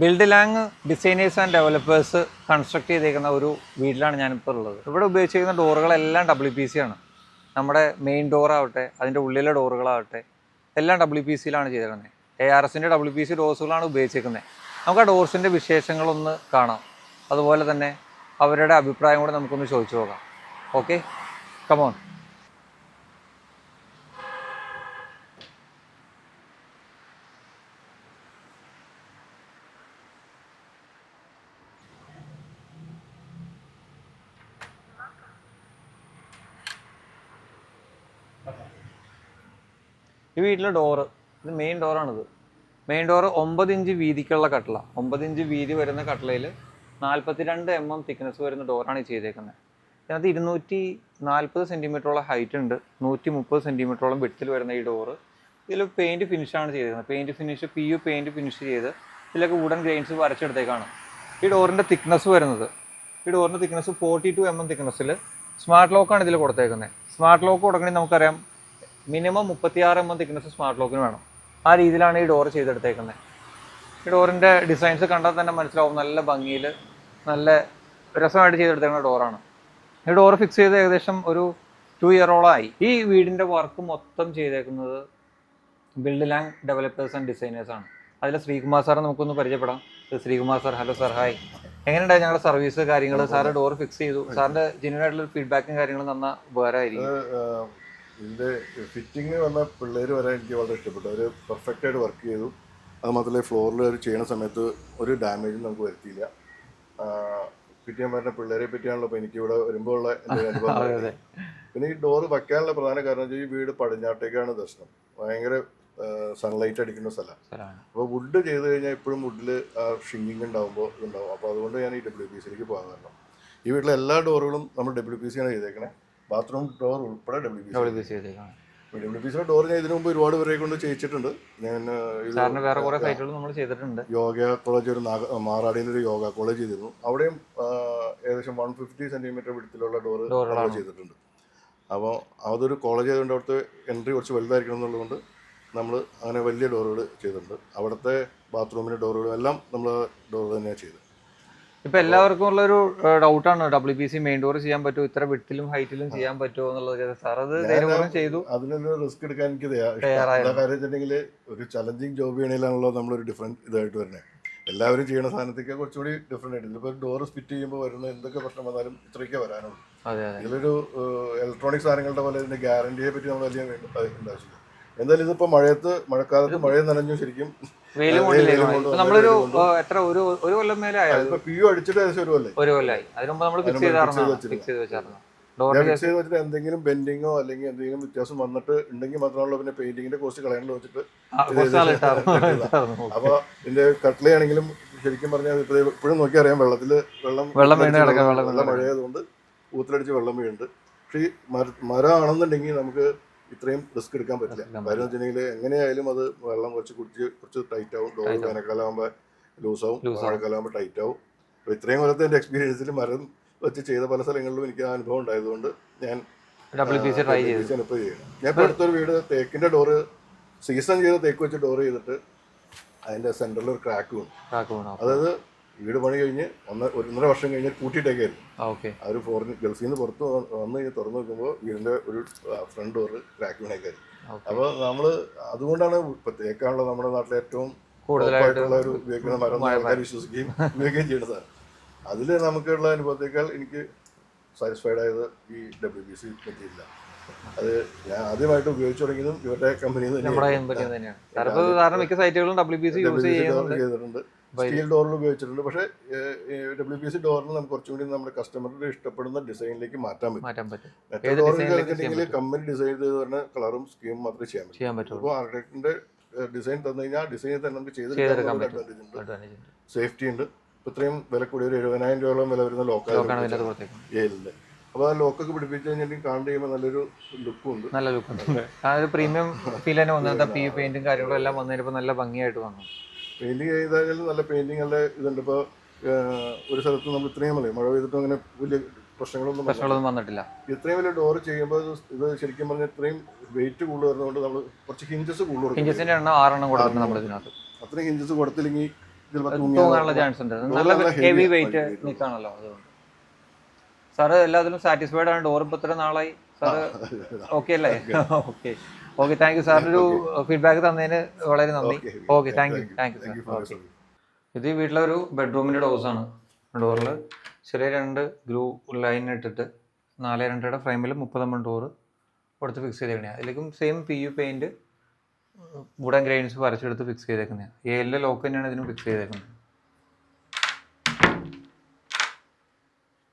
Build lang designers and developers construct ചെയ്തേക്കുന്ന ഒരു വീട്ടിലാണ് ഞാനിപ്പോൾ ഉള്ളത്. ഇവിടെ ഉപയോഗിച്ചിരിക്കുന്ന ഡോറുകളെല്ലാം ഡബ്ല്യു പി സി ആണ്. നമ്മുടെ മെയിൻ ഡോറാവട്ടെ അതിന്റെ ഉള്ളിലെ ഡോറുകളാവട്ടെ എല്ലാം ഡബ്ല്യു പി സിയിലാണ് ചെയ്തിരിക്കുന്നത്. എ ആർ എസിന്റെ ഡബ്ല്യു പി സി ഡോർസുകളാണ് ഉപയോഗിച്ചിരിക്കുന്നത്. നമുക്ക് ആ ഡോർസിന്റെ വിശേഷങ്ങളൊന്ന് കാണാം. അതുപോലെ തന്നെ അവരുടെ അഭിപ്രായം കൂടെ നമുക്കൊന്ന് ചോദിച്ചു നോക്കാം. ഓക്കെ കമോൺ ഈ വീട്ടിലെ ഡോറ് ഇത് മെയിൻ ഡോറാണിത് മെയിൻ ഡോറ് ഒമ്പത് ഇഞ്ച് വീതിക്കുള്ള കട്ടള ഒമ്പത് ഇഞ്ച് വീതി വരുന്ന കട്ടളയിൽ നാൽപ്പത്തിരണ്ട് എം എം തിക്നെസ് വരുന്ന ഡോറാണ് ഈ ചെയ്തേക്കുന്നത് ഇതിനകത്ത് ഇരുന്നൂറ്റി നാൽപ്പത് സെന്റിമീറ്ററോളം ഹൈറ്റ് ഉണ്ട്. നൂറ്റി മുപ്പത് സെന്റിമീറ്ററോളം വെട്ടിൽ വരുന്ന ഈ ഡോറ് ഇതിൽ പെയിന്റ് ഫിനിഷാണ് ചെയ്തേക്കുന്നത്. Paint finish P U paint finish ചെയ്ത് ഇതിലൊക്കെ വുഡൻ ഗ്രെയിൻസ് വരച്ചെടുത്തേക്കാണ്. ഈ ഡോറിന്റെ തിക്നെസ് വരുന്നത്. ഈ ഡോറിന്റെ thickness forty two M M തിക്നെസ്സിൽ smart ലോക്കാണ് ഇതിൽ കൊടുത്തേക്കുന്നത് സ്മാർട്ട് ലോക്ക് കൊടുക്കണമെങ്കിൽ നമുക്കറിയാം മിനിമം മുപ്പത്തിയാറ് എം എം തിക്നെസ് സ്മാർട്ട് ലോക്കിന് വേണം. ആ രീതിയിലാണ് ഈ ഡോർ ചെയ്തെടുത്തേക്കുന്നത് ഈ ഡോറിന്റെ ഡിസൈൻസ് കണ്ടാൽ തന്നെ മനസ്സിലാവും നല്ല ഭംഗിയിൽ നല്ല രസമായിട്ട് ചെയ്തെടുത്തേക്കുന്ന ഡോറാണ് ഈ ഡോർ ഫിക്സ് ചെയ്ത് ഏകദേശം ഒരു ടു ഇയറോളമായി ഈ വീടിന്റെ വർക്ക് മൊത്തം ചെയ്തേക്കുന്നത് build lang developers and designers ആണ്. അതിൽ ശ്രീകുമാർ സാറെ നമുക്കൊന്ന് പരിചയപ്പെടാം. Sreekumar sir hello sir hi എങ്ങനെയുണ്ടായി ഞങ്ങളുടെ സർവീസ് കാര്യങ്ങൾ സാറ് ഡോർ ഫിക്സ് ചെയ്തു. സാറിന്റെ ജെന്യൂൻ ആയിട്ടുള്ള ഫീഡ്ബാക്കും കാര്യങ്ങളും തന്ന ഉപകാരമായിരിക്കും. ആഹ് ഇതിന്റെ ഫിറ്റിംഗ് വന്ന പിള്ളേർ വരെ എനിക്ക് വളരെ ഇഷ്ടപ്പെട്ടു. അവർ പെർഫെക്റ്റ് ആയിട്ട് വർക്ക് ചെയ്തു. അത് മാത്രമല്ല ഫ്ലോറിൽ അവർ ചെയ്യണ സമയത്ത് ഒരു ഡാമേജും നമുക്ക് വരുത്തിയില്ല. ഫിറ്റ് ചെയ്യാൻ പറ്റുന്ന പിള്ളേരെ പറ്റിയാണല്ലോ ഇപ്പോൾ എനിക്കിവിടെ വരുമ്പോൾ ഉള്ള എന്റെ അനുഭവം. പിന്നെ ഈ ഡോറ് വയ്ക്കാനുള്ള പ്രധാന കാരണം വെച്ചാൽ ഈ വീട് പടിഞ്ഞാട്ടേക്കാണ് ദർശനം. ഭയങ്കര സൺലൈറ്റ് അടിക്കുന്ന സ്ഥലമാണ് അപ്പോൾ വുഡ് ചെയ്ത് കഴിഞ്ഞാൽ ഇപ്പോഴും വുഡിൽ ആ ഷിങ്ങിങ് ഉണ്ടാകുമ്പോൾ ഇതുണ്ടാകും അപ്പോൾ അതുകൊണ്ട് ഞാൻ ഈ ഡബ്ല്യു പി സിയിലേക്ക് പോകാൻ കാരണം. ഈ വീട്ടിലെ എല്ലാ ഡോറുകളും നമ്മൾ ഡബ്ല്യു പി സിയാണ് ചെയ്തേക്കണേ. ബാത്റൂം ഡോർ ഉൾപ്പെടെ W P C W B C ചെയ്തേക്കാണ് W P സിയുടെ ഡോർ ഞാൻ ഇതിനു മുമ്പ് ഒരുപാട് പേരെ കൊണ്ട് ചെയ്യിച്ചിട്ടുണ്ട്. ഞാൻ ആ, ഇത് സാറിന് വേറെ കുറെ സൈറ്റുകൾ നമ്മൾ ചെയ്തിട്ടുണ്ട്. യോഗ കോളേജ് ഒരു നാഗ മാറാടിയിൽ ഒരു യോഗ കോളേജ് ചെയ്തിരുന്നു. അവിടെയും ആ, ഏകദേശം വൺ ഫിഫ്റ്റി സെന്റിമീറ്റർ വിടത്തിലുള്ള ഡോറ് ഡോറുകളാണ്. ചെയ്തിട്ടുണ്ട്. അപ്പോൾ അതൊരു കോളേജ് ആയതുകൊണ്ട് അവിടുത്തെ എൻട്രി കുറച്ച് വലുതായിരിക്കണം എന്നുള്ളതുകൊണ്ട് നമ്മൾ അങ്ങനെ വലിയ ഡോറുകൾ ചെയ്തിട്ടുണ്ട്. അവിടുത്തെ ബാത്റൂമിന്റെ ഡോറുകളും എല്ലാം നമ്മൾ ഡോർ തന്നെയാണ് ചെയ്തത്. ഇപ്പൊ എല്ലാവർക്കും ഉള്ള ഒരു ഡൗട്ടാണ് W P C main door ചെയ്യാൻ പറ്റുമോ? ഇത്ര വിട്ടിലും ഹൈറ്റിലും ചെയ്യാൻ പറ്റുമോ എന്നുള്ളത് സാർ അത് ധൈര്യപൂർവം ചെയ്തു. അതിനൊരു റിസ്ക് എടുക്കാൻ എനിക്ക് വെച്ചിട്ടുണ്ടെങ്കിൽ ഒരു ചലഞ്ചിങ് ജോബ് ചെയ്യണേലാണല്ലോ നമ്മളൊരു ഡിഫറെന്റ് ഇതായിട്ട് വരുന്നത് എല്ലാവരും ചെയ്യുന്ന സാധനത്തേക്ക് കുറച്ചുകൂടി ഡിഫറെന്റ് ആയിട്ട്. ഇപ്പൊ ഡോർ സ്പിറ്റ് ചെയ്യുമ്പോൾ വരുന്ന എന്തൊക്കെ പ്രശ്നം വന്നാലും ഇത്രയൊക്കെ വരാനുള്ളൂ. ഇതിലൊരു ഇലക്ട്രോണിക് സാധനങ്ങളുടെ പോലെ ഇതിന്റെ ഗ്യാരണ്ടിയെ പറ്റി നമ്മൾ അധികം എന്താ എന്തായാലും ഇതിപ്പോ മഴയത്ത് മഴക്കാലത്ത് മഴ നനഞ്ഞു ശരിക്കും. നമ്മളൊരു എത്ര ഒരു ഒരു കൊല്ലം മേലെ ആയത് ഇപ്പൊ പി യു അടിച്ചിട്ട് ഏകദേശം ഒരു കൊല്ലേ ഒരു കൊല്ലായി. അതിന് മുമ്പ് നമ്മൾ ഫിക്സ് അതിന് മുമ്പ് fix ചെയ്ത് ചെയ്തായിരുന്നു വെച്ചിരുന്നു. ഫിക്സ് ചെയ്ത് വെച്ചായിരുന്നു ഞാൻ ഡോറിന്റെ ഫിക്സ് ചെയ്ത് വെച്ചിട്ട് എന്തെങ്കിലും ബെൻഡിങ്ങോ അല്ലെങ്കിൽ എന്തെങ്കിലും വ്യത്യാസം വന്നിട്ട് ഉണ്ടെങ്കിൽ മാത്രമല്ല പിന്നെ പെയിന്റിങ്ങിന്റെ കോസ്റ്റ് കളയാനുള്ള വെച്ചിട്ട്. അപ്പൊ ഇതിന്റെ കട്ട്ലയാണെങ്കിലും ശരിക്കും പറഞ്ഞാൽ ഇപ്പോഴും നോക്കി അറിയാം വെള്ളത്തിൽ വെള്ളം വെള്ളം വെള്ളം മഴയായതുകൊണ്ട് ഊത്തിലടിച്ച് വെള്ളം വീഴുന്നുണ്ട് പക്ഷേ മരമാണെന്നുണ്ടെങ്കിൽ നമുക്ക് ഇത്രയും റിസ്ക് എടുക്കാൻ പറ്റില്ല. കാരണം കാര്യം വെച്ചിട്ടുണ്ടെങ്കിൽ എങ്ങനെയായാലും അത് വെള്ളം കുറച്ച് കുടിച്ച് കുറച്ച് ടൈറ്റ് ആവും. ഡോർ വേനൽക്കാലാകുമ്പോൾ ലൂസാവും. മഴക്കാലാകുമ്പോൾ ടൈറ്റ് ആവും. അപ്പോൾ ഇത്രയും കൊല്ലത്തെ എന്റെ എക്സ്പീരിയൻസിൽ മരം വെച്ച് ചെയ്ത പല സ്ഥലങ്ങളിലും എനിക്ക് ആ അനുഭവം ഉണ്ടായതുകൊണ്ട് ഞാൻ ചെയ്യണം. ഞാൻ ഇപ്പോൾ അടുത്തൊരു വീട് തേക്കിന്റെ ഡോറ് സീസൺ ചെയ്ത തേക്ക് വെച്ച് ഡോർ ചെയ്തിട്ട് അതിന്റെ സെന്ററിൽ ഒരു ക്രാക്ക് വീണു. അതായത് വീട് പണി കഴിഞ്ഞ് ഒന്ന് ഒന്നര വർഷം കഴിഞ്ഞ് കൂട്ടിയിട്ടേക്കായിരുന്നു. ഓക്കെ. അവർ ഫോറിന് ഗൾഫിൽ നിന്ന് പുറത്ത് വന്ന് കഴിഞ്ഞ് തുറന്നു നോക്കുമ്പോൾ വീടിന്റെ ഒരു ഫ്രണ്ട് ഡോറ് ക്രാക്ക് വീണേക്കായിരുന്നു. അപ്പോൾ നമ്മൾ അതുകൊണ്ടാണ് ഇപ്പോൾ തേക്കാണല്ലോ നമ്മുടെ നാട്ടിലെ ഏറ്റവും കൂടുതലായിട്ടുള്ള ഒരു ഉപയോഗിക്കുന്ന മരം ആൾക്കാർ വിശ്വസിക്കുകയും ഉപയോഗിക്കുകയും ചെയ്യുന്നതാണ് അതിൽ നമുക്കുള്ള അനുഭവത്തേക്കാൾ എനിക്ക് സാറ്റിസ്ഫൈഡ് ആയത് ഈ ഡബ്ല്യു ബി സി മെറ്റീരിയലാണ് അത് ഞാൻ ആദ്യമായിട്ട് ഉപയോഗിച്ചു തുടങ്ങിയതും ഇവരുടെ കമ്പനിയിൽ നിന്ന് നമ്മുടെ പറ്റിയത് തന്നെയാണ്. മിക്ക സൈറ്റുകളും ഡബ്ല്യു ബി സി യൂസ് ചെയ്യുന്നുണ്ട്. ചെയ്തിട്ടുണ്ട്. സ്റ്റീൽ ഡോറിൽ ഉപയോഗിച്ചിട്ടുണ്ട്. പക്ഷേ ഡബ്ല്യു പി സി ഡോറിൽ നമുക്ക് കുറച്ചും കൂടി നമ്മുടെ കസ്റ്റമറുടെ ഇഷ്ടപ്പെടുന്ന ഡിസൈനിലേക്ക് മാറ്റാൻ പറ്റും. മറ്റേ ഡോറിൽ കമ്പനി ഡിസൈൻ ചെയ്ത് പറഞ്ഞ കളറും സ്കീമും മാത്രമേ ചെയ്യാൻ പറ്റൂ. അപ്പോൾ ആർക്കിടെക്ടിന്റെ ഡിസൈൻ തന്നു കഴിഞ്ഞാൽ ഡിസൈൻ തന്നെ നമുക്ക് ചെയ്തെടുക്കാൻ ചെയ്തെടുക്കാൻ അഡ്വാന്റേജ് ഉണ്ട്. സേഫ്റ്റി ഉണ്ട്. ഇപ്പൊ ഇത്രയും വില കൂടി ഒരു എഴുപതിനായിരം രൂപയോളം വില വരുന്ന ലോക്കാണ് അപ്പൊ അപ്പോൾ ആ ലോക്കൊക്കെ പിടിപ്പിച്ച് കഴിഞ്ഞിട്ടുണ്ടെങ്കിൽ കാണേണ്ട ചെയ്യുമ്പോൾ നല്ലൊരു ലുക്കും ഉണ്ട്. നല്ല ലുക്ക് ഉണ്ട്. ആ ഒരു പ്രീമിയം ഫീൽ തന്നെ വന്നിട്ട് പി പെയിന്റും കാര്യങ്ങളും എല്ലാം വന്നതിനിപ്പോൾ നല്ല ഭംഗിയായിട്ട് വന്നു. പെയിന്റിങ് ചെയ്താൽ നല്ല നല്ല ഇതുണ്ട്. ഇപ്പോൾ ഒരു സ്ഥലത്ത് നമ്മൾ ഇത്രയും മതി. മഴ പെയ്തിട്ടും അങ്ങനെ വലിയ പ്രശ്നങ്ങളൊന്നും പ്രശ്നങ്ങളൊന്നും വന്നിട്ടില്ല. ഇത്രയും വലിയ ഡോർ ചെയ്യുമ്പോൾ ഇത് ശരിക്കും പറഞ്ഞാൽ ഇത്രയും വെയിറ്റ് കൂടുതൽ വരുന്നതുകൊണ്ട് നമ്മൾ കുറച്ച് ഹിഞ്ചസ് കൂടുതൽ കൊടുക്കും. ഇഞ്ചസിന്റെ എണ്ണം ആറെണ്ണം കൊടുക്കണം നമ്മൾ ഇതിനകത്ത്. അത്രയും ഹിഞ്ചസ് കൊടുത്തില്ലെങ്കിൽ തൂങ്ങാനുള്ള ചാൻസ് ഉണ്ട്. നല്ല ഹെവി വെയിറ്റ്. നിൽക്കാണല്ലോ അതുകൊണ്ട്. സാറ് എല്ലാത്തിലും സാറ്റിസ്ഫൈഡ് ആണ്. ഡോർ ഇപ്പൊ ഇത്ര നാളായി. സാറ് ഓക്കെ അല്ലേ? ഓക്കെ ഓക്കെ താങ്ക് യു സാറിനൊരു ഒരു ഫീഡ്ബാക്ക് തന്നതിന് വളരെ നന്ദി. Okay thank you thank you sir okay ഇത് ഈ വീട്ടിലെ ഒരു ബെഡ്റൂമിന്റെ ഡോസ് ആണ്. ഡോറിൽ ചെറിയ രണ്ട് ഗ്രൂ ലൈൻ ഇട്ടിട്ട് നാല് രണ്ടയുടെ ഫ്രെയിമിൽ മുപ്പതമ്പത് ഡോറ് കൊടുത്ത് ഫിക്സ് ചെയ്തേക്കണേ അതിലേക്കും same P U paint wooden grains വരച്ചെടുത്ത് fix ചെയ്തേക്കുന്നതാണ് എല്ലിലെ ലോക്ക് തന്നെയാണ് ഇതിനും ഫിക്സ് ചെയ്തേക്കുന്നത്